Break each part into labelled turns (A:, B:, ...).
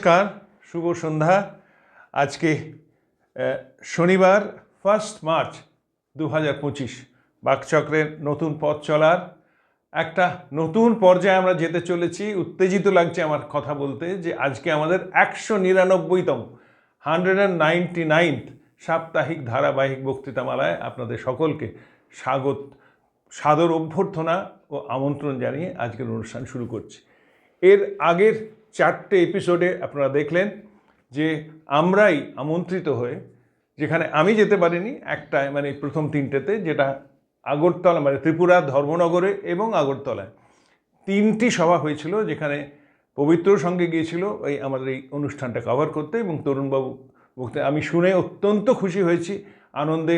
A: নমস্কার, শুভ সন্ধ্যা। আজকে শনিবার ফার্স্ট মার্চ দু হাজার পঁচিশ। বাকচক্রের নতুন পথ চলার, একটা নতুন পর্যায়ে আমরা যেতে চলেছি। উত্তেজিত লাগছে আমার কথা বলতে যে আজকে আমাদের একশো নিরানব্বইতম হান্ড্রেড অ্যান্ড নাইনটি নাইনথ সাপ্তাহিক ধারাবাহিক বক্তৃতামালায় আপনাদের সকলকে স্বাগত, সাদর অভ্যর্থনা ও আমন্ত্রণ জানিয়ে আজকের অনুষ্ঠান শুরু করছি। এর আগের চারটে এপিসোডে আপনারা দেখলেন যে আমরাই আমন্ত্রিত হয়ে, যেখানে আমি যেতে পারিনি, একটা মানে প্রথম তিনটেতে, যেটা আগরতলা মানে ত্রিপুরা ধর্মনগরে এবং আগরতলায়। তিনটি সভা হয়েছিল, যেখানে পবিত্র সঙ্গে গিয়েছিল ওই আমাদের এই অনুষ্ঠানটা কভার করতে এবং তরুণবাবু বলতে আমি শুনে অত্যন্ত খুশি হয়েছি, আনন্দে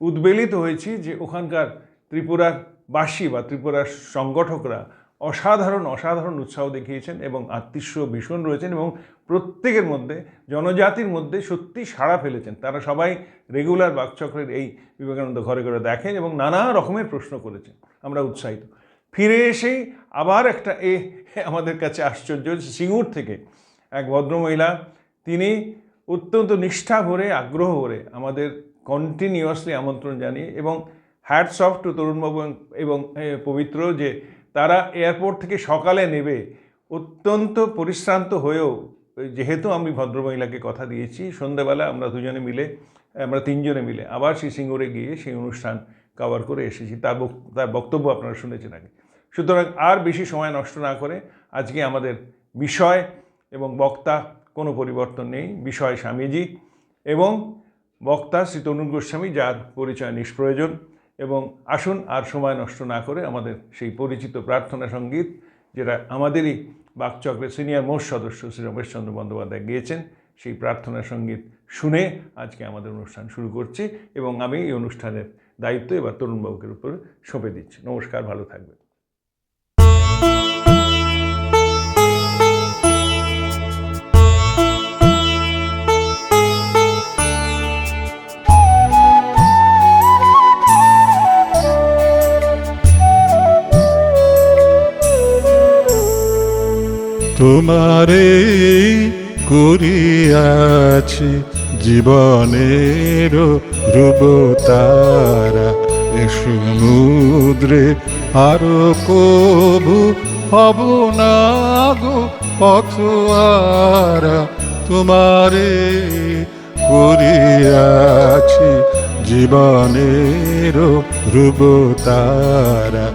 A: উদ্বেলিত হয়েছি যে ওখানকার ত্রিপুরার বাসী বা ত্রিপুরার সংগঠকরা অসাধারণ অসাধারণ উৎসাহ দেখিয়েছেন এবং আত্মীয় ভীষণ রয়েছেন এবং প্রত্যেকের মধ্যে, জনজাতির মধ্যে সত্যি সাড়া ফেলেছেন। তারা সবাই রেগুলার বাকচক্রের এই বিবেকানন্দ ঘরে ঘরে দেখেন এবং নানা রকমের প্রশ্ন করেছেন। আমরা উৎসাহিত। ফিরে এসেই আবার একটা এ আমাদের কাছে আশ্চর্য সিঙ্গুর থেকে এক ভদ্রমহিলা, তিনি অত্যন্ত নিষ্ঠা ভরে, আগ্রহ ভরে আমাদের কন্টিনিউয়াসলি আমন্ত্রণ জানিয়ে এবং হ্যাটস অফ টু তরুণবাবু এবং- এবং পবিত্র যে তারা এয়ারপোর্ট থেকে সকালে নেবে। অত্যন্ত পরিশ্রান্ত হয়েও, যেহেতু আমি ভদ্রমহিলাকে কথা দিয়েছি, সন্ধ্যাবেলা আমরা দুজনে মিলে, আমরা তিনজনে মিলে আবার সেই সিঙ্গুরে গিয়ে সেই অনুষ্ঠান কভার করে এসেছি। তার তার বক্তব্য আপনারা শুনেছেন আগে। সুতরাং আর বেশি সময় নষ্ট না করে আজকে আমাদের বিষয় এবং বক্তা কোনো পরিবর্তন নেই। বিষয় স্বামীজি এবং বক্তা শ্রী তরুণ গোস্বামী, যার পরিচয় নিষ্প্রয়োজন। এবং আসুন আর সময় নষ্ট না করে আমাদের সেই পরিচিত প্রার্থনা সংগীত, যেটা আমাদেরই বাকচক্রের সিনিয়র মোস্ট সদস্য শ্রী রমেশচন্দ্র বন্দ্যোপাধ্যায় গিয়েছেন, সেই প্রার্থনা সংগীত শুনে আজকে আমাদের অনুষ্ঠান শুরু করছি এবং আমি এই অনুষ্ঠানের দায়িত্ব এবার তরুণবাবুকের উপর সঁপে দিচ্ছি। নমস্কার, ভালো থাকবেন।
B: তোমারে করিয়াছি জীবনের ধ্রুব তারা সমুদ্রে আরও কবু হব না গো তোমারে করিয়াছি জীবনের ধ্রুব তারা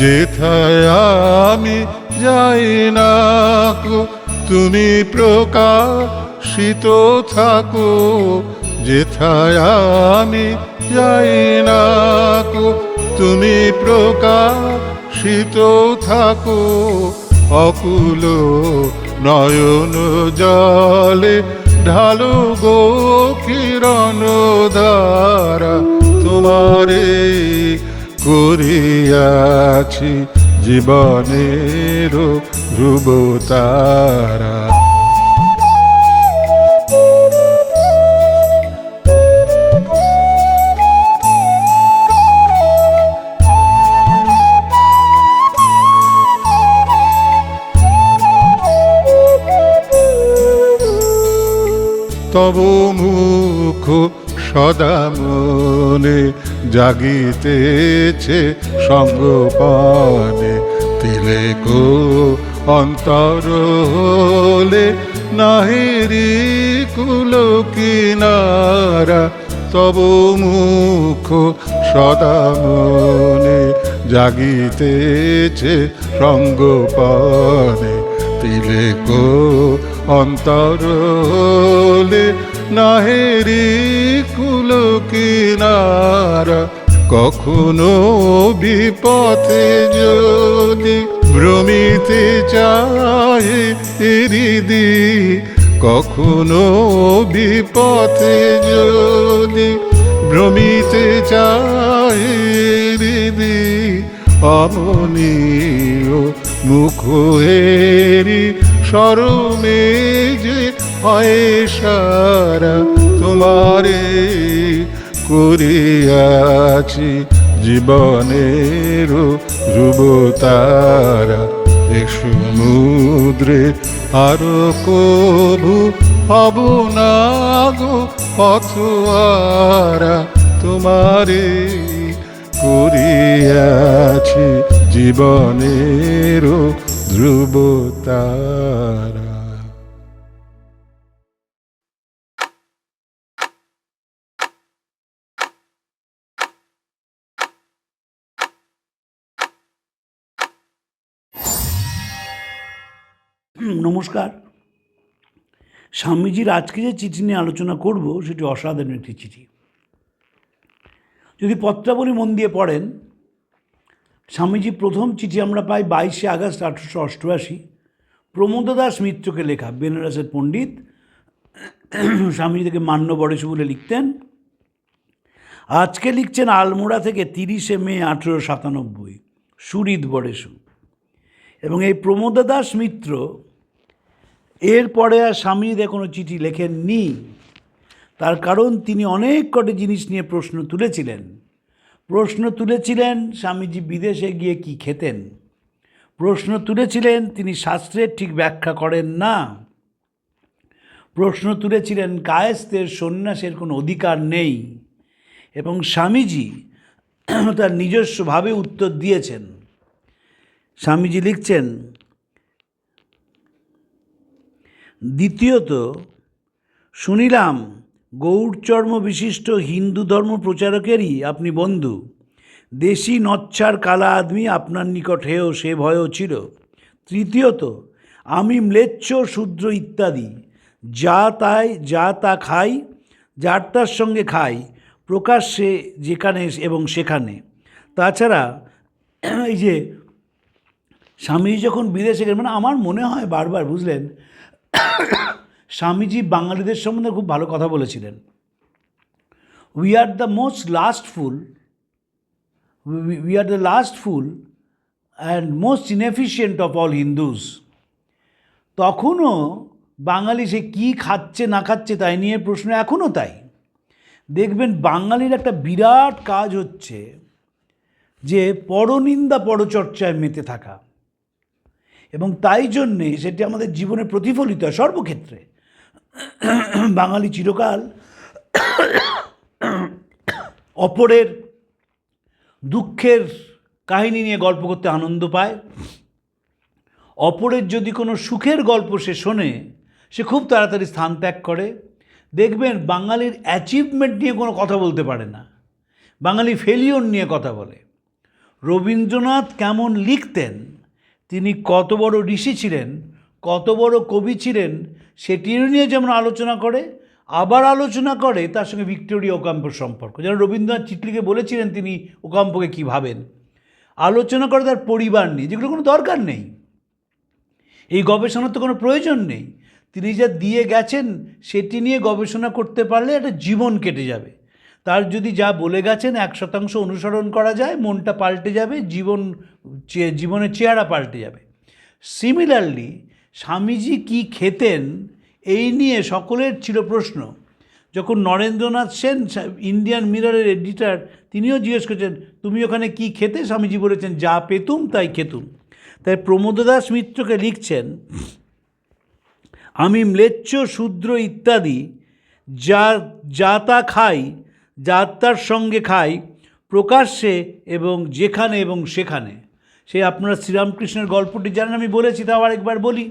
B: যেথায় আমি যাই না তুমি প্রকাশিত থাকো। যেথায় আমি যাই না তুমি প্রকাশিত থাকো। অকুল নয়ন জলে ঢালো গো কিরণ দ্বারা তোমারে করিয়াছি জীবনের ধ্রুব তারা। তব মুখ সদা মনে জাগিতেছে সঙ্গপানে। তিলে গো, অন্তর হলে নাহিরি কুল কিনারা, তব মুখ সদা মনে জাগিতেছে সঙ্গপানে। তিলে গো অন্তরলে নাহেরি কুল কিনারা। কখনো বিপথে যদি ভ্রমিতে চাহে হৃদি কখনো বিপথে যদি ভ্রমিতে চাহে হৃদি অমনীয় মুখ হেরি সরমে যে হয় সারা তোমারে করিয়াছি জীবনের ধ্রুব তারা এ সমুদ্রে আরও কভু হব না গো পথুয়ারা তোমারে। করিয়াছি জীবনের ধ্রুব তারা
C: হুম, নমস্কার। স্বামীজির আজকে যে চিঠি নিয়ে আলোচনা করব সেটি অসাধারণ একটি চিঠি। যদি পত্রাবলী মন দিয়ে পড়েন, স্বামীজি প্রথম চিঠি আমরা পাই বাইশে আগস্ট আঠারোশো অষ্টআশি। প্রমোদ দাস মিত্রকে লেখা বেনারসের পণ্ডিত। স্বামীজি থেকে মান্য বড়েশু বলে লিখতেন। আজকে লিখছেন আলমোড়া থেকে তিরিশে মে আঠেরো সাতানব্বই, সুরিত বড়েশু এবং এই প্রমোদ দাস মিত্র, এরপরে আর স্বামীদের কোনো চিঠি লেখেননি। তার কারণ তিনি অনেক কটি জিনিস নিয়ে প্রশ্ন তুলেছিলেন। প্রশ্ন তুলেছিলেন, স্বামীজি বিদেশে গিয়ে কি খেতেন? প্রশ্ন তুলেছিলেন, তিনি শাস্ত্রের ঠিক ব্যাখ্যা করেন না। প্রশ্ন তুলেছিলেন কায়েস্তের সন্ন্যাসের কোনো অধিকার নেই। এবং স্বামীজি তার নিজস্বভাবে উত্তর দিয়েছেন। স্বামীজি লিখছেন, দ্বিতীয়ত, শুনিলাম গৌড়চর্ম বিশিষ্ট হিন্দু ধর্ম প্রচারকেরই আপনি বন্ধু। দেশি নচ্ছার কালা আদমি আপনার নিকট হেয়, সে ভয়ও ছিল তৃতীয়ত, আমি ম্লেচ্ছ, শূদ্র ইত্যাদি। যা তাই, যা তা খাই, যার তার সঙ্গে খাই, প্রকাশ্যে, যেখানে এবং সেখানে। তাছাড়া, এই যে, স্বামীজি যখন বিদেশে গেলেন মানে আমার মনে হয় বারবার, বুঝলেন স্বামীজি বাঙালিদের সম্বন্ধে খুব ভালো কথা বলেছিলেন। We are the most lustful we are the lustful and most inefficient of all Hindus তখনও বাঙালি সে কী খাচ্ছে, না খাচ্ছে তাই নিয়ে প্রশ্ন এখনও তাই। দেখবেন বাঙালির একটা বিরাট কাজ হচ্ছে যে পরনিন্দা পরচর্চায় মেতে থাকা। এবং তাই জন্যে সেটি আমাদের জীবনে প্রতিফলিত হয় সর্বক্ষেত্রে। বাঙালি চিরকাল অপরের দুঃখের কাহিনী নিয়ে গল্প করতে আনন্দ পায়। অপরের যদি কোনো সুখের গল্প সে শোনে, সে খুব তাড়াতাড়ি স্থান ত্যাগ করে। দেখবেন বাঙালির অ্যাচিভমেন্ট নিয়ে কোনো কথা বলতে পারে না। বাঙালি ফেলিওর নিয়ে কথা বলে। রবীন্দ্রনাথ কেমন লিখতেন, তিনি কত বড় ঋষি ছিলেন কত বড় কবি ছিলেন, সেটিও নিয়ে যেমন আলোচনা করে, আবার আলোচনা করে, তার সঙ্গে ভিক্টোরিয়া ওকাম্পর সম্পর্ক। যেন রবীন্দ্রনাথ চিটলিকে বলেছিলেন তিনি ওকাম্পকে কী ভাবেন। আলোচনা করে তার পরিবার নিয়ে, যেগুলো কোনো দরকার নেই। এই গবেষণার তো কোনো প্রয়োজন নেই। তিনি যা দিয়ে গেছেন, সেটি নিয়ে গবেষণা করতে পারলে একটা জীবন কেটে যাবে। তার যদি যা বলে গেছেন, এক শতাংশ অনুসরণ করা যায়, মনটা পাল্টে যাবে, জীবন জীবনের চেহারা পাল্টে যাবে। সিমিলারলি স্বামীজি কি খেতেন, এই নিয়ে সকলের ছিল প্রশ্ন। যখন নরেন্দ্রনাথ সেন, ইন্ডিয়ান মিররের এডিটার, তিনিও জিজ্ঞেস করছেন, তুমি ওখানে কি খেতে? স্বামীজি বলেছেন, যা পেতুম, তাই খেতুম। তাই প্রমোদ দাস মিত্রকে লিখছেন, আমি ম্লেচ্ছ, শূদ্র ইত্যাদি যা যা তা খাই যার তার সঙ্গে খাই, প্রকাশ্যে এবং যেখানে এবং সেখানে। সে আপনারা শ্রীরামকৃষ্ণের গল্পটি জানেন, আমি বলেছি, তাও আরেকবার বলি।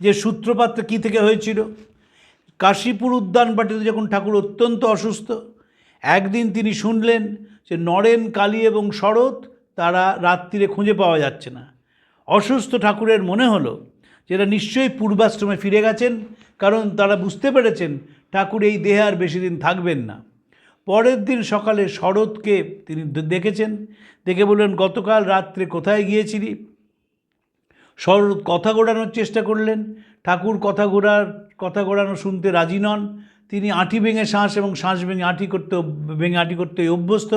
C: যে সূত্রপাতটা কী থেকে হয়েছিল? কাশীপুর উদ্যান বাটিতে যখন ঠাকুর অত্যন্ত অসুস্থ, একদিন তিনি শুনলেন যে নরেন, কালী এবং শরৎ তারা রাত্রিরে খুঁজে পাওয়া যাচ্ছে না। অসুস্থ ঠাকুরের মনে হলো যে এরা নিশ্চয়ই পূর্বাশ্রমে ফিরে গেছেন, কারণ তারা বুঝতে পেরেছেন ঠাকুর এই দেহে আর বেশি দিন থাকবেন না। পরের দিন সকালে শরৎকে তিনি দেখেছেন। দেখে বললেন, গতকাল রাত্রে কোথায় গিয়েছিলি? শরৎ কথা গোড়ানোর চেষ্টা করলেন। ঠাকুর কথা ঘোরার কথা ঘোরানো শুনতে রাজি নন। তিনি আঁটি ভেঙে শ্বাস এবং শ্বাস ভেঙে আঁটি করতে ভেঙে আঁটি করতে অভ্যস্ত।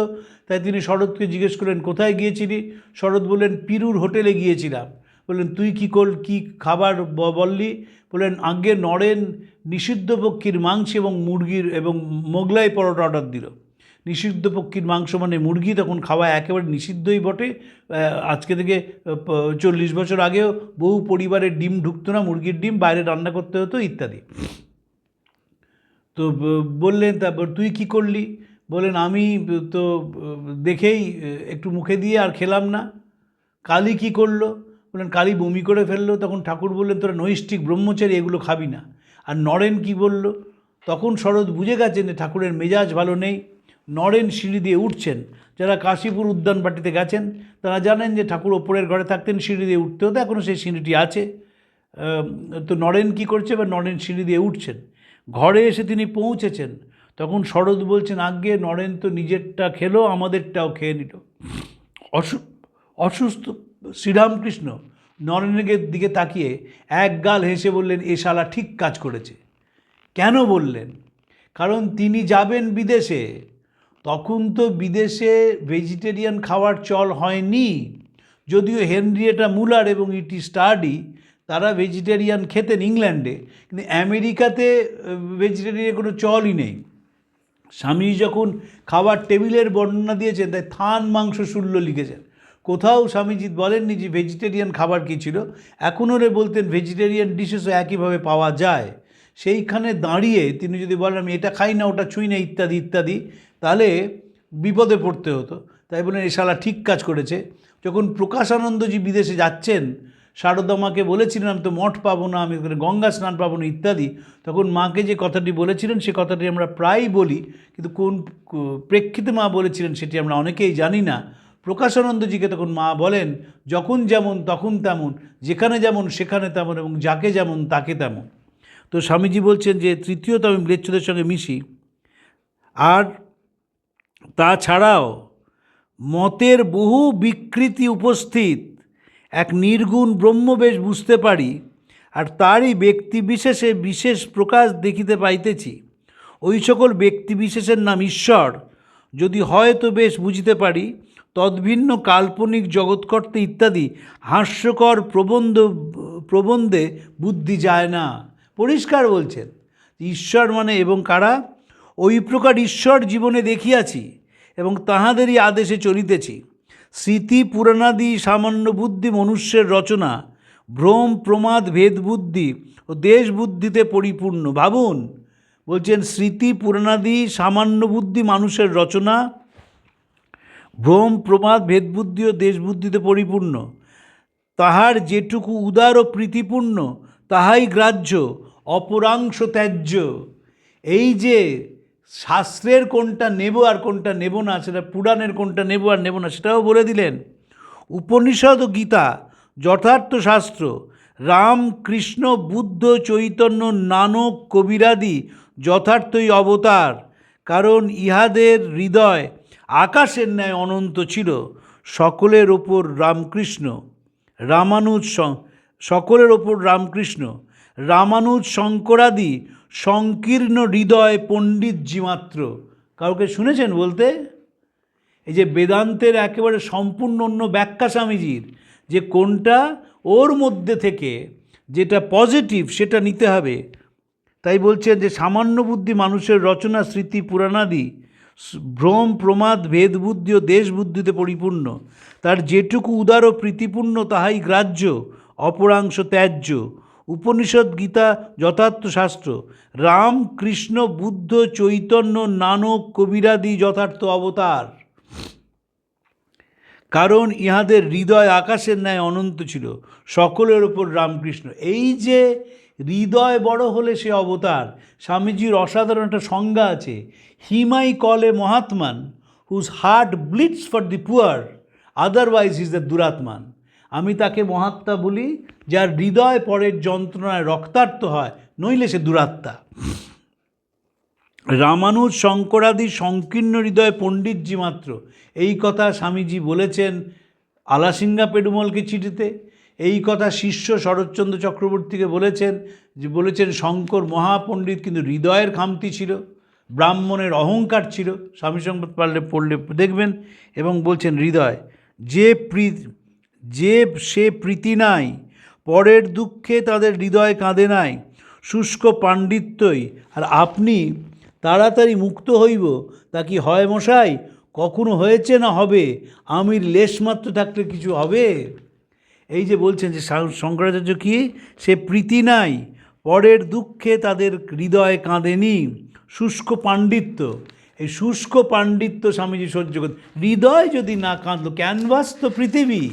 C: তাই তিনি শরৎকে জিজ্ঞেস করলেন, কোথায় গিয়েছিলি? শরৎ বললেন, পিরুর হোটেলে গিয়েছিলাম। বললেন, তুই কী কর কী খাবার বললি? বললেন, আগে নরেন নিষিদ্ধ পক্ষীর মাংস এবং মুরগির এবং মোগলাই পরোটা অর্ডার দিল। নিষিদ্ধ পক্ষীর মাংস মানে মুরগি তখন খাওয়া একেবারে নিষিদ্ধই বটে। আজকে থেকে চল্লিশ বছর আগেও বহু পরিবারের ডিম ঢুকতো না, মুরগির ডিম, বাইরে রান্না করতে হতো, ইত্যাদি। তো বললেন, তারপর তুই কি করলি? বললেন, আমি তো, দেখেই, একটু মুখে দিয়ে আর খেলাম না। কালী কি করল? বললেন, কালী বমি করে ফেলল। তখন ঠাকুর বললেন, তোরা নৈষ্ঠিক ব্রহ্মচারী, এগুলো খাবি না। আর নরেন কি বলল? তখন শরৎ বুঝে গেছেন যে ঠাকুরের মেজাজ ভালো নেই। নরেন সিঁড়ি দিয়ে উঠছেন। যারা কাশীপুর উদ্যান বাটিতে গেছেন, তারা জানেন যে ঠাকুর ওপরের ঘরে থাকতেন, সিঁড়ি দিয়ে উঠতে হতো এখনও সেই সিঁড়িটি আছে। তো নরেন কি করছে বা নরেন সিঁড়ি দিয়ে উঠছেন? ঘরে এসে তিনি পৌঁছেছেন। তখন শরৎ বলছেন, আজ্ঞে, নরেন তো নিজেরটা খেলো, আমাদেরটাও খেয়ে নিল। অসু, অসুস্থ শ্রীরামকৃষ্ণ নরেনের দিকে তাকিয়ে এক গাল হেসে বললেন, এ শালা ঠিক কাজ করেছে। কেন বললেন? কারণ তিনি যাবেন বিদেশে। তখন তো বিদেশে ভেজিটেরিয়ান খাওয়ার চল হয়নি। যদিও হেনরিয়েটা মুলার এবং ইটি স্টাডি, তারা ভেজিটেরিয়ান খেতেন ইংল্যান্ডে, কিন্তু আমেরিকাতে ভেজিটেরিয়ান কোনো চলই নেই। স্বামী যখন খাবার টেবিলের বর্ণনা দিয়েছেন, তাই থান মাংস শূন্য লিখেছেন। কোথাও স্বামীজি বলেননি যে ভেজিটেরিয়ান খাবার কী ছিল। এখনও রে বলতেন ভেজিটেরিয়ান ডিশেসও একইভাবে পাওয়া যায়। সেইখানে দাঁড়িয়ে তিনি যদি বলেন, আমি এটা খাই না, ওটা ছুঁই না, ইত্যাদি ইত্যাদি। তাহলে বিপদে পড়তে হতো। তাই বলেন এ শালা ঠিক কাজ করেছে। যখন প্রকাশানন্দজি বিদেশে যাচ্ছেন, শারদামাকে বলেছিলেন, আমি তো মঠ পাবো না, আমি গঙ্গা স্নান পাবো না, ইত্যাদি, তখন মাকে যে কথাটি বলেছিলেন, সে কথাটি আমরা প্রায়ই বলি, কিন্তু কোন প্রেক্ষিতে মা বলেছিলেন সেটি আমরা অনেকেই জানি না। প্রকাশানন্দজিকে তখন মা বলেন, যখন যেমন, তখন তেমন, যেখানে যেমন, সেখানে তেমন, এবং যাকে যেমন, তাকে তেমন। তো স্বামীজি বলছেন যে, তৃতীয়ত আমি ম্লেচ্ছদের সঙ্গে মিশি। আর তাছাড়াও মতের বহু বিকৃতি উপস্থিত। এক নির্গুণ ব্রহ্মবেশ বুঝতে পারি, আর তারই ব্যক্তিবিশেষে বিশেষ প্রকাশ দেখিতে পাইতেছি। ওই সকল ব্যক্তিবিশেষের নাম ঈশ্বর। যদি হয় তো বেশ বুঝিতে পারি, তদ্ভিন্ন কাল্পনিক জগৎকর্তা ইত্যাদি হাস্যকর প্রবন্ধ, প্রবন্ধে বুদ্ধি যায় না। পরিষ্কার বলছেন, ঈশ্বর মানে এবং কারা? ওই প্রকার ঈশ্বর জীবনে দেখিয়াছি। তাহাদেরই আদেশে চলিতেছি। স্মৃতি পুরাণাদি সামান্য বুদ্ধি মনুষ্যের রচনা ভ্রম প্রমাদ ভেদ বুদ্ধি ও দেশ বুদ্ধিতে পরিপূর্ণ। ভাবুন, বলছেন, স্মৃতি পুরাণাদি সামান্য বুদ্ধি মানুষের রচনা ভ্রম প্রমাদ ভেদবুদ্ধি ও দেশবুদ্ধিতে পরিপূর্ণ। তাহার যেটুকু উদার ও প্রীতিপূর্ণ, তাহাই গ্রাহ্য, অপরাংশ ত্যায্য। এই যে শাস্ত্রের কোনটা নেব আর কোনটা নেব না, সেটা পুরাণের কোনটা নেব আর নেব না, সেটাও বলে দিলেন। উপনিষদ ও গীতা, যথার্থ শাস্ত্র রাম কৃষ্ণ বুদ্ধ, চৈতন্য, নানক, কবিরাদি যথার্থই অবতার, কারণ ইহাদের হৃদয় আকাশের ন্যায় অনন্ত ছিল, সকলের ওপর রামকৃষ্ণ, রামানুজ সকলের ওপর রামকৃষ্ণ, রামানুজ শঙ্করাদি সংকীর্ণ হৃদয় পণ্ডিতজি মাত্র কাউকে শুনেছেন বলতে? এই যে বেদান্তের একেবারে সম্পূর্ণ অন্য ব্যাখ্যা স্বামীজির, যে কোনটা ওর মধ্যে থেকে যেটা পজিটিভ সেটা নিতে হবে। তাই বলছেন যে সামান্য বুদ্ধি মানুষের রচনা, স্মৃতি, পুরাণাদি ভ্রম, প্রমাদ, ভেদ বুদ্ধি ও দেশ বুদ্ধিতে পরিপূর্ণ। তার যেটুকু উদার ও প্রীতিপূর্ণ তাহাই গ্রাহ্য, অপরাংশ ত্যায্য। উপনিষদ, গীতা, যথার্থ শাস্ত্র, রাম, কৃষ্ণ, বুদ্ধ, চৈতন্য, নানক, কবিরাদি, যথার্থ অবতার। কারণ ইহাদের হৃদয় আকাশের ন্যায় অনন্ত ছিল, সকলের ওপর রামকৃষ্ণ। এই যে হৃদয় বড় হলে সে অবতার, স্বামীজির অসাধারণ একটা সংজ্ঞা আছে, him I call mahatman whose heart bleeds for the poor otherwise is the duratman. আমি তাকে মহাত্মা বলি যার হৃদয় পরের যন্ত্রণায় রক্তার্ত হয়, নইলে সে দুরাত্মা। রামানুজ শঙ্করাদি সংকীর্ণ হৃদয় পণ্ডিতজি মাত্র। এই কথা স্বামীজি বলেছেন আলাসিঙ্গা পেডুমলকে চিঠিতে। এই কথা শিষ্য শরৎচন্দ্র চক্রবর্তীকে বলেছেন যে, বলেছেন শঙ্কর মহাপণ্ডিত কিন্তু হৃদয়ের খামতি ছিল, ব্রাহ্মণের অহংকার ছিল। স্বামী সংবাদ পারলে পড়লে দেখবেন এবং বলছেন, হৃদয়, যে প্রি যে সে প্রীতি নাই পরের দুঃখে তাদের হৃদয় কাঁদে নাই। শুষ্ক পাণ্ডিত্যই, আর আপনি তাড়াতাড়ি মুক্ত হইব। তা কি হয় মশাই? কখনো হয়েছে না হবে? আমির লেশমাত্র থাকলে কিছু হবে? এই যে বলছেন যে শঙ্করাচার্য কি? সে প্রীতি নাই। পরের দুঃখে তাদের হৃদয় কাঁদেনি। শুষ্ক পাণ্ডিত্য। এই শুষ্ক পাণ্ডিত্য স্বামীজি সহ্য করতে হৃদয় যদি না কাঁদলো ক্যানভাস তো পৃথিবী।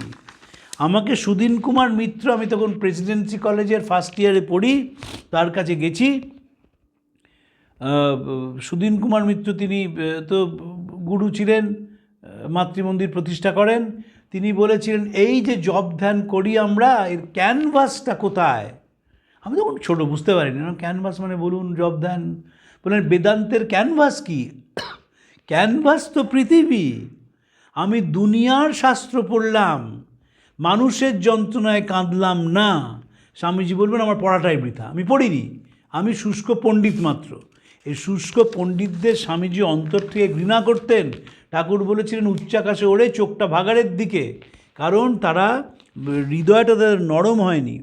C: আমাকে সুদিন কুমার মিত্র, আমি তখন প্রেসিডেন্সি কলেজের ফার্স্ট ইয়ারে পড়ি, তার কাছে গেছি। সুদিন কুমার মিত্র তিনি তো গুরু ছিলেন মাতৃমন্দির প্রতিষ্ঠা করেন। তিনি বলেছিলেন, এই যে জব ধ্যান করি আমরা, এর ক্যানভাসটা কোথায়? আমি তখন ছোটো, বুঝতে পারিনি। ক্যানভাস মানে বলুন জব ধ্যান? বলেন বেদান্তের ক্যানভাস কি? ক্যানভাস তো পৃথিবী। আমি দুনিয়ার শাস্ত্র পড়লাম। মানুষের যন্ত্রণায় কাঁদলাম না। স্বামীজি বলবেন, আমার পড়াটাই বৃথা। আমি পড়িনি। আমি শুষ্ক পণ্ডিত মাত্র। এই শুষ্ক পণ্ডিতদের স্বামীজি অন্তর থেকে ঘৃণা করতেন। ঠাকুর বলেছিলেন উচ্চাকাশে ওড়ে, চোখটা ভাগাড়ের দিকে। কারণ তারা হৃদয়টা তাদের নরম হয়নি।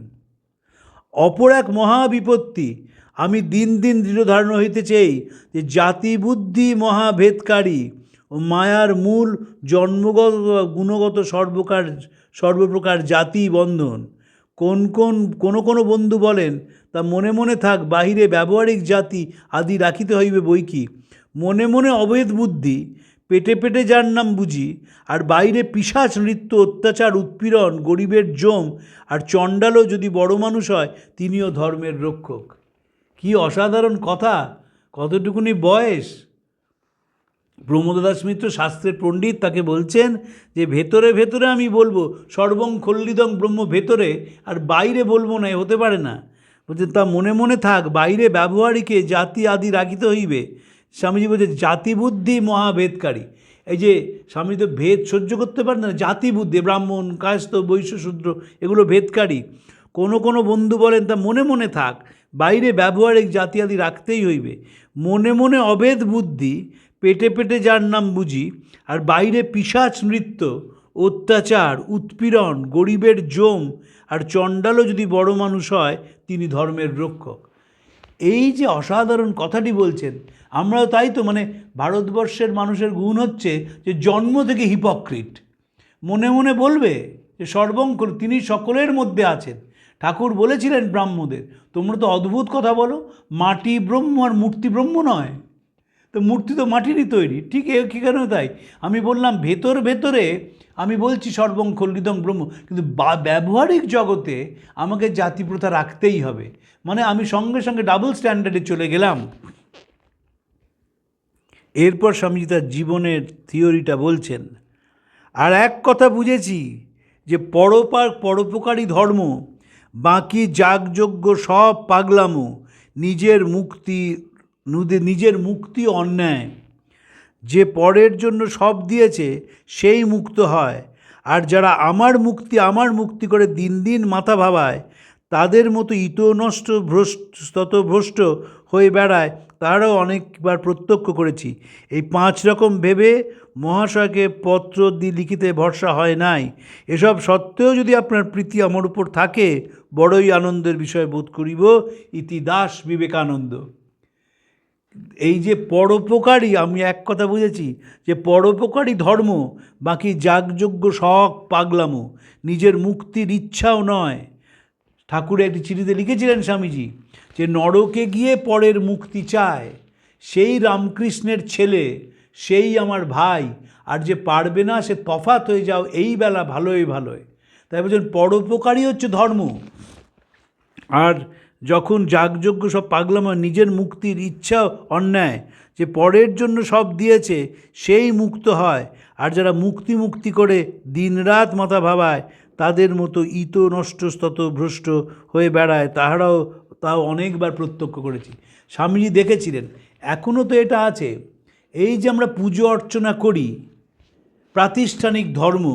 C: অপর এক মহাবিপত্তি, আমি দিন দিন দৃঢ় ধারণা হইতে চাই যে জাতি বুদ্ধি মহাভেদকারী ও মায়ার মূল জন্মগত গুণগত সর্বকার সর্বপ্রকার জাতি বন্ধন। কোন কোন, কোনো কোনো বন্ধু বলেন, তা মনে মনে থাক, বাহিরে ব্যবহারিক জাতি আদি রাখিতে হইবে বই কি? মনে মনে অভেদ বুদ্ধি, পেটে পেটে যার নাম বুঝি, আর বাইরে পিশাচ নৃত্য, অত্যাচার, উৎপীড়ন, গরিবের জম, আর চণ্ডালও যদি বড় মানুষ হয়, তিনিও ধর্মের রক্ষক। কি অসাধারণ কথা! কতটুকুনি বয়স! প্রমোদ দাস মিত্র শাস্ত্রের পণ্ডিত তাকে বলছেন যে ভেতরে ভেতরে আমি বলব, সর্বং খল্লিদং ব্রহ্ম ভেতরে, আর বাইরে বলব না হতে পারে না। বলছেন তা মনে মনে থাক, বাইরে ব্যবহারিকে জাতি আদি রাখিতে হইবে। স্বামীজি বলছে, জাতি বুদ্ধি মহাভেদকারী। এই যে স্বামী তো ভেদ সহ্য করতে পারে না, জাতি বুদ্ধি, ব্রাহ্মণ, কায়স্থ বৈশ্য শূদ্র এগুলো ভেদকারী। কোনো কোনো বন্ধু বলেন, তা মনে মনে থাক, বাইরে ব্যবহারিক জাতি আদি রাখতেই হইবে। মনে মনে অভেদ বুদ্ধি পেটে পেটে যার নাম বুঝি, আর বাইরে পিশাচ নৃত্য, অত্যাচার, উৎপীড়ন, গরিবের জম, আর চণ্ডালও যদি বড় মানুষ হয়, তিনি ধর্মের রক্ষক। এই যে অসাধারণ কথাটি বলছেন, আমরাও তাই তো মানে ভারতবর্ষের মানুষের গুণ হচ্ছে যে জন্ম থেকে হিপক্রিট। মনে মনে বলবে যে সর্বঙ্কর, তিনি সকলের মধ্যে আছেন। ঠাকুর বলেছিলেন ব্রাহ্মদের, তোমরা তো অদ্ভুত কথা বলো, মাটি ব্রহ্ম আর মূর্তি ব্রহ্ম নয়। তো মূর্তি তো মাটিরই তৈরি। ঠিক এ কী কেন তাই? আমি বললাম, ভেতর ভেতরে আমি বলছি সর্বং খল্লিদং ব্রহ্ম, কিন্তু ব্যবহারিক জগতে আমাকে জাতি প্রথা রাখতেই হবে। মানে আমি সঙ্গে সঙ্গে ডাবল স্ট্যান্ডার্ডে চলে গেলাম। এরপর স্বামীজি তার জীবনের থিওরিটা বলছেন, আর এক কথা বুঝেছি যে পরোপার পরোপকারী ধর্ম, বাকি যাগযজ্ঞ সব পাগলামো, নিজের মুক্তি নিজের মুক্তি অন্যায়। যে পরের জন্য সব দিয়েছে, সেই মুক্ত হয়। আর যারা আমার মুক্তি আমার মুক্তি করে দিন দিন মাথা ভাবায়, তাদের মতো ইতনষ্ট ভ্রষ্ট ভ্রষ্ট হয়ে বেড়ায়, তারাও অনেকবার প্রত্যক্ষ করেছি। এই পাঁচ রকম ভেবে মহাশয়কে পত্র দিয়ে লিখিতে ভরসা হয় নাই। এসব সত্ত্বেও যদি আপনার প্রীতি আমার উপর থাকে, বড়ই আনন্দের বিষয় বোধ করিব। ইতি দাস বিবেকানন্দ। এই যে পরোপকারী, আমি এক কথা বুঝেছি, যে পরোপকারী ধর্ম, বাকি যাগযজ্ঞ শখ পাগলামো, নিজের মুক্তির ইচ্ছাও নয়। ঠাকুর একটি চিঠিতে লিখেছিলেন স্বামীজি, যে নরকে গিয়ে পরের মুক্তি চায়, সেই রামকৃষ্ণের ছেলে, সেই আমার ভাই, আর যে পারবে না সে তফাত হয়ে যাও এই বেলা ভালোই ভালোই তাই বলছেন, পরোপকারী হচ্ছে ধর্ম। আর যখন যাগযজ্ঞ সব পাগলাম নিজের মুক্তির ইচ্ছা অন্যায়, যে পরের জন্য সব দিয়েছে, সেই মুক্ত হয়। আর যারা মুক্তি মুক্তি করে দিনরাত মাথা ভাবায়, তাদের মতো ইত নষ্ট স্তত ভ্রষ্ট হয়ে বেড়ায়, তাহারাও তাও অনেকবার প্রত্যক্ষ করেছি। স্বামীজি দেখেছিলেন এখনও তো এটা আছে। এই যে আমরা পুজো অর্চনা করি, প্রাতিষ্ঠানিক ধর্ম,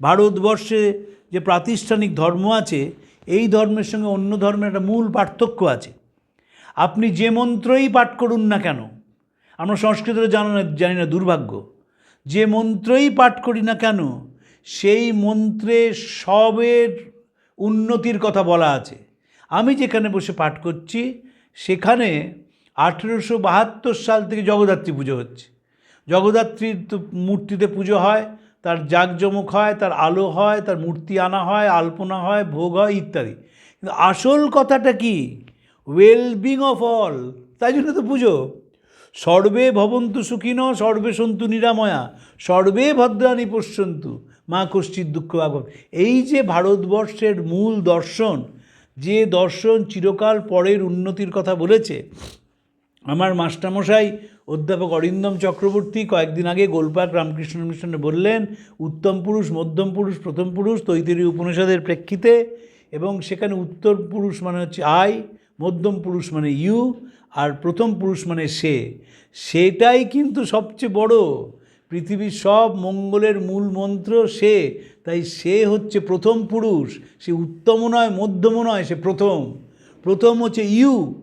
C: ভারতবর্ষে যে প্রাতিষ্ঠানিক ধর্ম আছে এই ধর্মের সঙ্গে অন্য ধর্মের একটা মূল পার্থক্য আছে। আপনি যে মন্ত্রই পাঠ করুন না কেন, আমরা সংস্কৃতটা জানো জানি না, দুর্ভাগ্য। যে মন্ত্রই পাঠ করি না কেন, সেই মন্ত্রে সবের উন্নতির কথা বলা আছে। আমি যেখানে বসে পাঠ করছি, সেখানে আঠেরোশো বাহাত্তর সাল থেকে জগদ্ধাত্রী পুজো হচ্ছে। জগদ্ধাত্রীর মূর্তিতে পুজো হয় তার জাঁকজমক হয়, তার আলো হয়, তার মূর্তি আনা হয়, আলপনা হয়, ভোগ হয়, ইত্যাদি। কিন্তু আসল কথাটা কি? ওয়েলবিং অফ অল তাই জন্য তো পুজো। সর্বে ভবন্তু সুখিন, সর্বে সন্তু নিরাময়া, সর্বে ভদ্রাণী পশ্যন্তু। মা কশ্চিৎ দুঃখ ভাগব এই যে ভারতবর্ষের মূল দর্শন, যে দর্শন চিরকাল পরের উন্নতির কথা বলেছে, আমার মাস্টারমশাই অধ্যাপক অরিন্দম চক্রবর্তী কয়েকদিন আগে গোলপাক রামকৃষ্ণ মিশনে বললেন, উত্তম পুরুষ, মধ্যম পুরুষ, প্রথম পুরুষ, তৈতরী উপনিষদের প্রেক্ষিতে এবং সেখানে উত্তর পুরুষ মানে হচ্ছে আই, মধ্যম পুরুষ মানে ইউ, আর প্রথম পুরুষ মানে সে। সেটাই কিন্তু সবচেয়ে বড়। পৃথিবীর সব মঙ্গলের মূল মন্ত্র সে। তাই সে হচ্ছে প্রথম পুরুষ। সে উত্তমও নয়, মধ্যমও নয়, সে প্রথম। প্রথম হচ্ছে ইউ।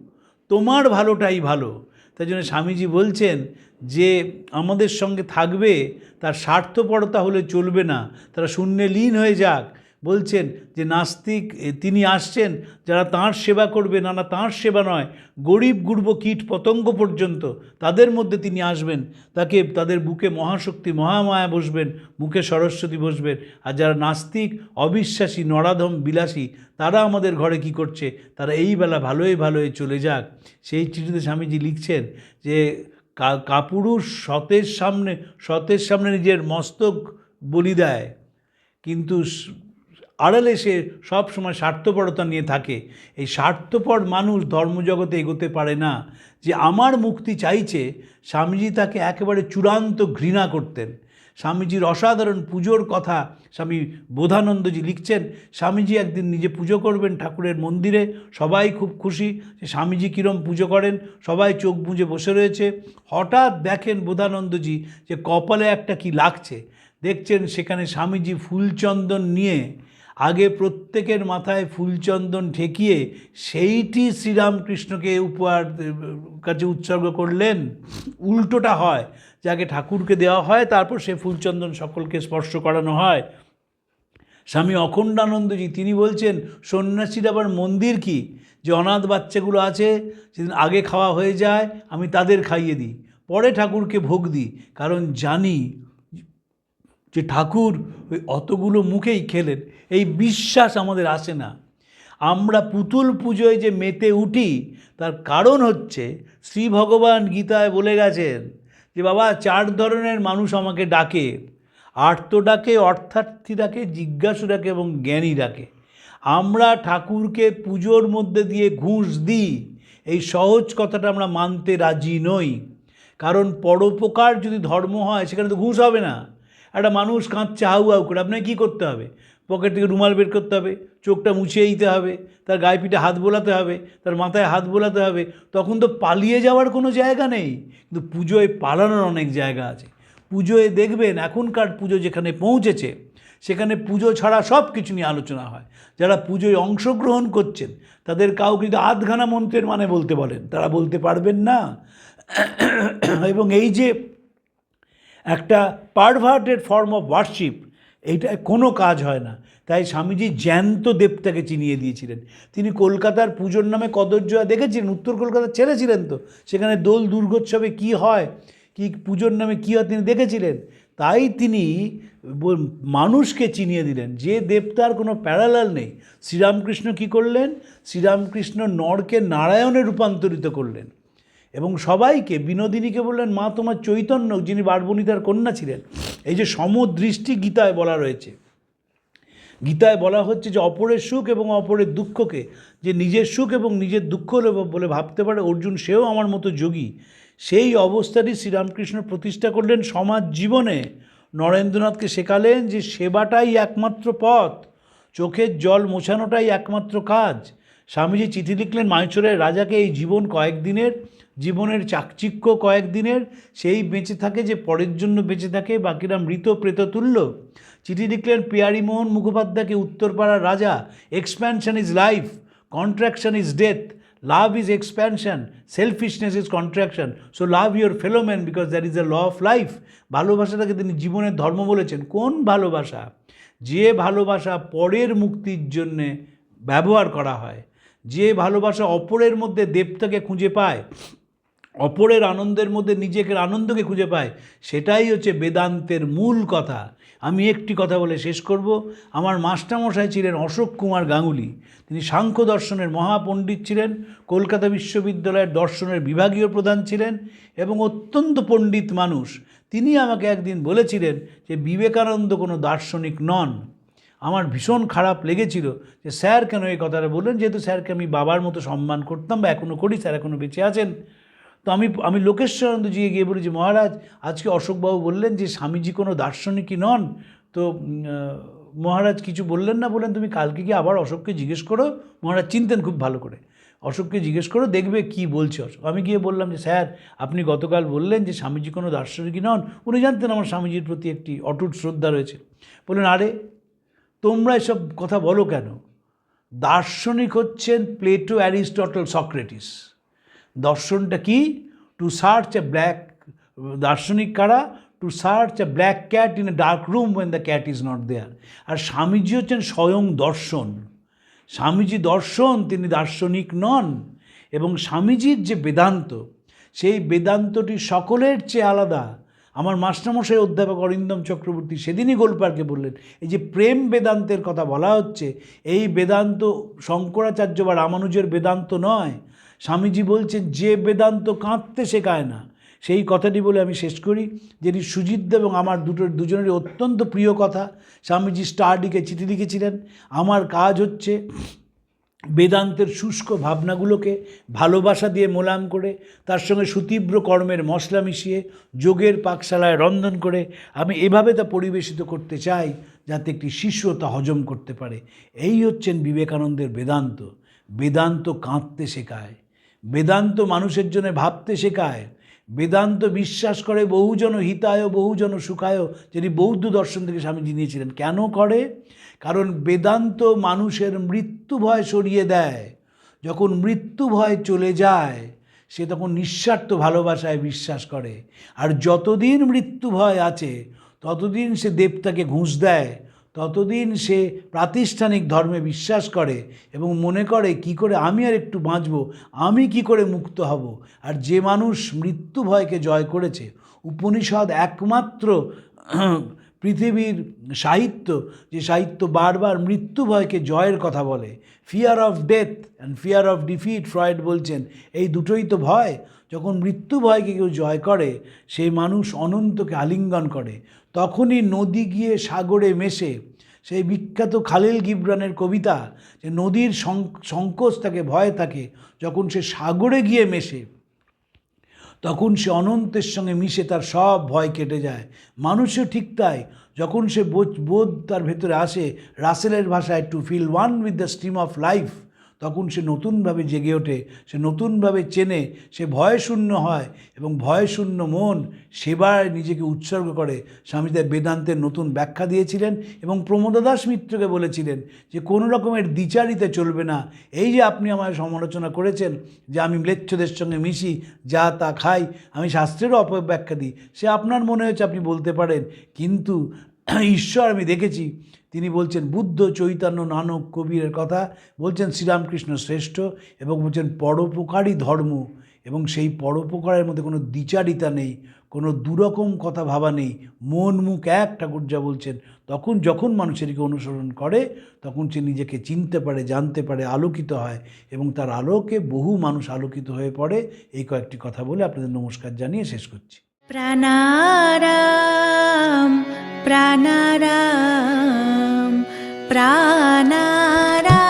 C: তোমার ভালোটাই ভালো। তাই জন্য স্বামীজি বলছেন যে আমাদের সঙ্গে থাকবে, তার স্বার্থপরতা হলে চলবে না, তারা শূন্যে লীন হয়ে যাক। বলছেন যে নাস্তিক তিনি আসছেন, যারা তাঁর সেবা করবে না না তাঁর সেবা নয়, গরিব, গুর্ব, কীট, পতঙ্গ পর্যন্ত তাদের মধ্যে তিনি আসবেন। তাকে, তাদের বুকে মহাশক্তি, মহামায়া বসবেন, মুখে সরস্বতী বসবেন। আর যারা নাস্তিক, অবিশ্বাসী, নরাধম, বিলাসী, তারা আমাদের ঘরে কি করছে? তারা এই বেলা ভালোই ভালোই চলে যাক। সেই চিঠিতে স্বামীজি লিখছেন যে কাপুরুষ সতের সামনে সতের সামনে নিজের মস্তক বলি দেয়। কিন্তু আড়ালে সে সবসময় স্বার্থপরতা নিয়ে থাকে। এই স্বার্থপর মানুষ ধর্মজগতে এগোতে পারে না। যে আমার মুক্তি চাইছে, স্বামীজি তাকে একেবারে চূড়ান্ত ঘৃণা করতেন। স্বামীজির অসাধারণ পুজোর কথা স্বামী বোধানন্দজি লিখছেন, স্বামীজি একদিন নিজে পুজো করবেন ঠাকুরের মন্দিরে, সবাই খুব খুশি যে স্বামীজি কীরম পুজো করেন, সবাই চোখ বুজে বসে রয়েছে। হঠাৎ দেখেন বোধানন্দজি যে কপালে একটা কি লাগছে। দেখছেন সেখানে স্বামীজি ফুলচন্দন নিয়ে আগে প্রত্যেকের মাথায় ফুলচন্দন ঠেকিয়ে সেইটি শ্রীরামকৃষ্ণকে উপহার কাছে উৎসর্গ করলেন। উল্টোটা হয় যাকে ঠাকুরকে দেওয়া হয়, তারপর সে ফুলচন্দন সকলকে স্পর্শ করানো হয়। স্বামী অখণ্ডানন্দজি, তিনি বলছেন, সন্ন্যাসীর আবার মন্দির কি? যে অনাথ বাচ্চাগুলো আছে, সেদিন আগে খাওয়া হয়ে যায়, আমি তাদের খাইয়ে দিই, পরে ঠাকুরকে ভোগ দিই, কারণ জানি যে ঠাকুর ওই অতগুলো মুখেই খেলেন, এই বিশ্বাস আমাদের আসে না। আমরা পুতুল পুজোয় যে মেতে উঠি, তার কারণ হচ্ছে শ্রী ভগবান গীতায় বলে গেছেন যে, বাবা, চার ধরনের মানুষ আমাকে ডাকে। আর্ত ডাকে অর্থার্থী ডাকে, জিজ্ঞাসু ডাকে এবং জ্ঞানী ডাকে। আমরা ঠাকুরকে পুজোর মধ্যে দিয়ে ঘুষ দিই। এই সহজ কথাটা আমরা মানতে রাজি নই। কারণ পরোপকার যদি ধর্ম হয়, সেখানে তো ঘুষ হবে না। একটা মানুষ কাঁদছে, হাউ হাউ করে। আপনাকে কী করতে হবে? পকেট থেকে রুমাল বের করতে হবে, চোখটা মুছিয়ে দিতে হবে, তার গায়ে পিঠে হাত বোলাতে হবে, তার মাথায় হাত বোলাতে হবে। তখন তো পালিয়ে যাওয়ার কোনো জায়গা নেই, কিন্তু পুজোয় পালানোর অনেক জায়গা আছে। পুজোয় দেখবেন, এখনকার পুজো যেখানে পৌঁছেছে, সেখানে পুজো ছাড়া সব কিছু নিয়ে আলোচনা হয়। যারা পুজোয় অংশগ্রহণ করছেন, তাদের কাউকে যদি আধখানা মন্ত্রের মানে বলতে বলেন। তারা বলতে পারবেন না। এবং এই যে একটা পারভার্টেড ফর্ম অফ ওয়ার্শিপ এইটা কোনো কাজ হয় না। তাই স্বামীজি জ্যান্ত দেবতাকে চিনিয়ে দিয়েছিলেন। তিনি কলকাতার পুজোর নামে কদর্জয়া দেখেছিলেন, উত্তর কলকাতার ছেড়েছিলেন তো। সেখানে দোল দুর্গোৎসবে কি হয়, কি পুজোর নামে কী হয় তিনি দেখেছিলেন। তাই তিনি মানুষকে চিনিয়ে দিলেন। যে দেবতার কোনো প্যারালাল নেই। শ্রীরামকৃষ্ণ কি করলেন? শ্রীরামকৃষ্ণ নরকে নারায়ণে রূপান্তরিত করলেন। এবং সবাইকে, বিনোদিনীকে বললেন, মা, তোমার চৈতন্য, যিনি বারবণিতার কন্যা ছিলেন। এই যে সমদৃষ্টি গীতায় বলা রয়েছে। গীতায় বলা হচ্ছে যে অপরের সুখ এবং অপরের দুঃখকে, যে নিজের সুখ এবং নিজের দুঃখ বলে ভাবতে পারে, অর্জুন, সেও আমার মতো যোগী। সেই অবস্থাটি শ্রীরামকৃষ্ণ প্রতিষ্ঠা করলেন সমাজ জীবনে। নরেন্দ্রনাথকে শেখালেন যে সেবাটাই একমাত্র পথ, চোখের জল মোছানোটাই একমাত্র কাজ। স্বামীজি চিঠি লিখলেন মাইচরের রাজাকে এই জীবন কয়েকদিনের জীবনের চাকচিক্য কয়েকদিনের, সেই বেঁচে থাকে যে পরের জন্য বেঁচে থাকে বাকিরা মৃত প্রেত তুল্য চিঠি লিখলেন পিয়ারিমোহন মুখোপাধ্যায়কে উত্তরপাড়ার রাজা expansion is life contraction is death love is expansion selfishness is contraction so love your fellow man because that is a law of life ভালোবাসাটাকে তিনি জীবনের ধর্ম বলেছেন। কোন ভালোবাসা? যে ভালোবাসা পরের মুক্তির জন্যে ব্যবহার করা হয়। যে ভালোবাসা অপরের মধ্যে দেবতাকে খুঁজে পায়। অপরের আনন্দের মধ্যে নিজেকে, আনন্দকে খুঁজে পায়, সেটাই হচ্ছে বেদান্তের মূল কথা। আমি একটি কথা বলে শেষ করব। আমার মাস্টারমশাই ছিলেন অশোক কুমার গাঙ্গুলি। তিনি সাংখ্য দর্শনের মহাপণ্ডিত ছিলেন, কলকাতা বিশ্ববিদ্যালয়ের দর্শনের বিভাগীয় প্রধান ছিলেন এবং অত্যন্ত পণ্ডিত মানুষ। তিনি আমাকে একদিন বলেছিলেন যে, বিবেকানন্দ কোনো দার্শনিক নন। আমার ভীষণ খারাপ লেগেছিল যে, স্যার কেন এই কথাটা বললেন? যেহেতু স্যারকে আমি বাবার মতো সম্মান করতাম বা এখনও করি, স্যার এখনও বেঁচে আছেন। তো আমি আমি লোকেশ্বরানন্দজি গিয়ে বলেছি মহারাজ, আজকে অশোকবাবু বললেন যে, স্বামীজি কোনো দার্শনিকই নন। তো মহারাজ কিছু বললেন না বললেন তুমি কালকে গিয়ে আবার অশোককে জিজ্ঞেস করো। মহারাজ চিনতেন খুব ভালো করে। অশোককে জিজ্ঞেস করো, দেখবে কি বলছে অশোক। আমি গিয়ে বললাম যে, স্যার, আপনি গতকাল বললেন যে, স্বামীজি কোনো দার্শনিকই নন। উনি জানতেন আমার স্বামীজির প্রতি একটি অটুট শ্রদ্ধা রয়েছে। বললেন, আরে, তোমরা এসব কথা বলো কেন? দার্শনিক হচ্ছেন প্লেটো, অ্যারিস্টটল, সক্রেটিস। দর্শনটা কি? টু সার্চ এ ব্ল্যাক দার্শনিক কারা? To search a black cat in a dark room when the cat is not there আর স্বামীজি হচ্ছেন স্বয়ং দর্শন। স্বামীজি দর্শন, তিনি দার্শনিক নন। এবং স্বামীজির যে বেদান্ত, সেই বেদান্তটি সকলের চেয়ে আলাদা। আমার মাস্টারমশাই অধ্যাপক অরিন্দম চক্রবর্তী সেদিনই গোলপার্কে বললেন, এই যে প্রেম বেদান্তের কথা বলা হচ্ছে, এই বেদান্ত শঙ্করাচার্য বা রামানুজের বেদান্ত নয় স্বামীজি বলছেন, যে বেদান্ত কাঁদতে শেখায় না। সেই কথাটি বলে আমি শেষ করি। যেটি সুজিত এবং আমার দুটো, দুজনেরই অত্যন্ত প্রিয় কথা। স্বামীজি স্টারডিকে চিঠি লিখেছিলেন, আমার কাজ হচ্ছে বেদান্তের শুষ্ক ভাবনাগুলোকে ভালোবাসা দিয়ে মোলাম করে, তার সঙ্গে সুতীব্র কর্মের মশলা মিশিয়ে, যোগের পাকশালায় রন্ধন করে, আমি এভাবে তা পরিবেশিত করতে চাই, যাতে একটি শিষ্য তা হজম করতে পারে। এই হচ্ছেন বিবেকানন্দের বেদান্ত। বেদান্ত কাঁদতে শেখায়। বেদান্ত মানুষের জন্য ভাবতে শেখায়। বেদান্ত বিশ্বাস করে বহুজন হিতায়, বহুজন সুখায়, যিনি বৌদ্ধ দর্শন থেকে স্বামীজি নিয়েছিলেন। কেন করে? কারণ বেদান্ত মানুষের মৃত্যু ভয় সরিয়ে দেয়। যখন মৃত্যু ভয় চলে যায়, সে তখন নিঃস্বার্থ ভালোবাসায় বিশ্বাস করে। আর যতদিন মৃত্যু ভয় আছে, ততদিন সে দেবতাকে ঘুষ দেয়। ততদিন সে প্রাতিষ্ঠানিক ধর্মে বিশ্বাস করে এবং মনে করে, কি করে আমি আর একটু বাঁচব? আমি কি করে মুক্ত হব? আর যে মানুষ মৃত্যু ভয়কে জয় করেছে, উপনিষদ একমাত্র পৃথিবীর সাহিত্য, যে সাহিত্য বারবার মৃত্যু ভয়কে জয়ের কথা বলে। Fear of death and fear of defeat Freud বলছেন, এই দুটোই তো ভয়। যখন মৃত্যু ভয়কে কেউ জয় করে, সেই মানুষ অনন্তকে আলিঙ্গন করে। তখনই নদী গিয়ে সাগরে মেশে সেই বিখ্যাত খালিল গিবরানের কবিতা, যে নদীর সংকোচ থাকে ভয় থাকে যখন সে সাগরে গিয়ে মেশে, তখন সে অনন্তের সঙ্গে মিশে তার সব ভয় কেটে যায়। মানুষও ঠিক তাই, যখন সে বোধ বোধ তার ভেতরে আসে, রাসেলের ভাষায় to feel one with the stream of life তখন সে নতুনভাবে জেগে ওঠে, সে নতুনভাবে চেনে, সে ভয়শূন্য হয় এবং ভয়শূন্য মন সেবায় নিজেকে উৎসর্গ করে। স্বামী তাই বেদান্তের নতুন ব্যাখ্যা দিয়েছিলেন এবং প্রমোদা দাস মিত্রকে বলেছিলেন যে, কোনো রকমের দ্বিচারিতে চলবে না। এই যে আপনি আমায় সমালোচনা করেছেন যে আমি ম্লেচ্ছদের সঙ্গে মিশি, যা তা খাই, আমি শাস্ত্রেরও অপব্যাখ্যা দিই, সে আপনার মনে হয়েছে আপনি বলতে পারেন। কিন্তু ঈশ্বর আমি দেখেছি তিনি বলছেন, বুদ্ধ চৈতন্য নানক কবিরের কথা বলছেন শ্রীরামকৃষ্ণ শ্রেষ্ঠ এবং বলছেন পরোপকারী ধর্ম এবং সেই পরোপকারের মধ্যে কোনো দ্বিচারিতা নেই, কোনো দুরকম কথা ভাবা নেই। মন মুখ এক, ঠাকুর যা বলছেন। তখন যখন মানুষ এটিকে অনুসরণ করে, তখন সে নিজেকে চিনতে পারে, জানতে পারে, আলোকিত হয় এবং তার আলোকে বহু মানুষ আলোকিত হয়ে পড়ে। এই কয়েকটি কথা বলে আপনাদের নমস্কার জানিয়ে শেষ করছি।
D: প্রাণারাম প্রাণারাম। প্রাণারাম